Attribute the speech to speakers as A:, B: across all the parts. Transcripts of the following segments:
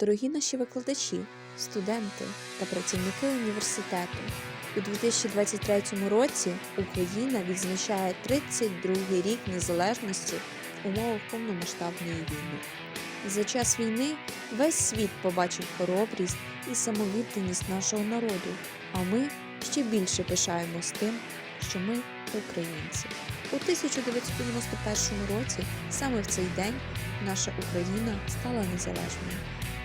A: Дорогі наші викладачі, студенти та працівники університету, у 2023 році Україна відзначає 32-й рік незалежності в умовах повномасштабної війни. За час війни весь світ побачив хоробрість і самовідданість нашого народу, а ми ще більше пишаємось тим, що ми українці. У 1991 році, саме в цей день, наша Україна стала незалежною.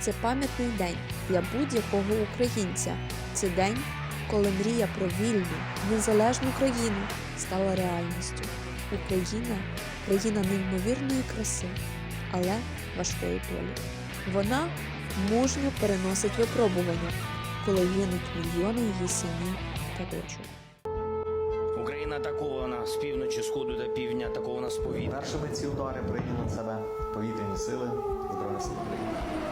A: Це пам'ятний день для будь-якого українця. Це день, коли мрія про вільну, незалежну країну стала реальністю. Україна країна неймовірної краси, але важкої долі. Вона мужньо переносить випробування, коли гинуть мільйони її синів та дочок.
B: Україна атакована з півночі, сходу та півдня, атакована з повітря.
C: Першими ці удари прийняли на себе повітряні сили Збройних сил України.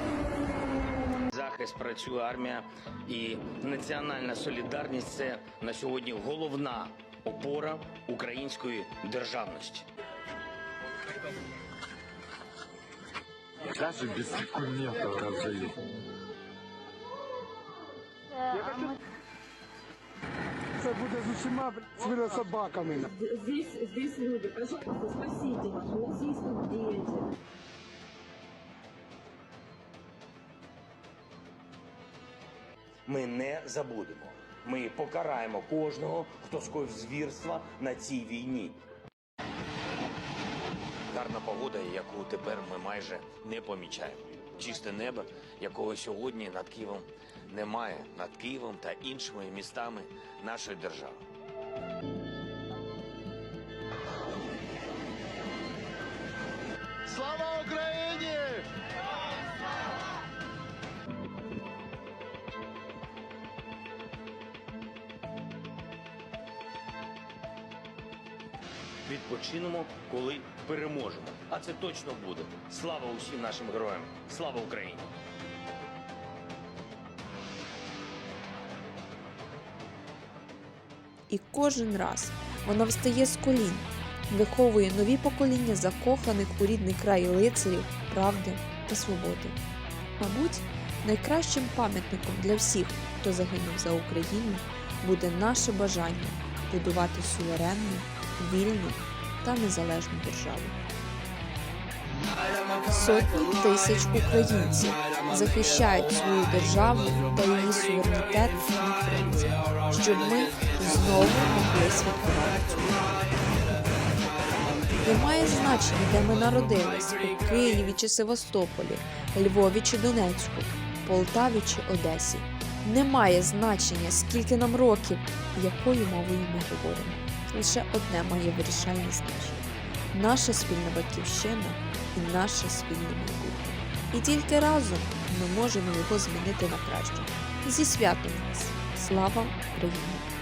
B: Захист працює армія і національна солідарність це на сьогодні головна опора української державності.
D: Даже без документов раздают.
E: Це буде з усіма свинособаками.
F: Здесь, здесь люди, пожалуйста, спасите вас, у нас есть тут дети.
B: Ми не забудемо. Ми покараємо кожного, хто скоїв звірства на цій війні.
G: Гарна погода, яку тепер ми майже не помічаємо. Чисте небо, якого сьогодні над Києвом немає, над Києвом та іншими містами нашої держави.
D: Слава
B: Відпочинемо, коли переможемо. А це точно буде. Слава усім нашим героям! Слава Україні!
A: І кожен раз вона встає з колін, виховує нові покоління закоханих у рідний край лицарів, правди та свободи. Мабуть, найкращим пам'ятником для всіх, хто загинув за Україну, буде наше бажання будувати суверенну, вільну та незалежну державу. Сотні тисяч українців захищають свою державу та її суверенітет на фронті, щоб ми знову могли святкувати. Немає значення, де ми народились у Києві чи Севастополі, Львові чи Донецьку, Полтаві чи Одесі. Немає значення, скільки нам років, якою мовою ми говоримо. Лише одне має вирішальне значення наша спільна батьківщина і наше спільне майбутнє. І тільки разом ми можемо його змінити на краще. Зі святом вас! Слава Україні!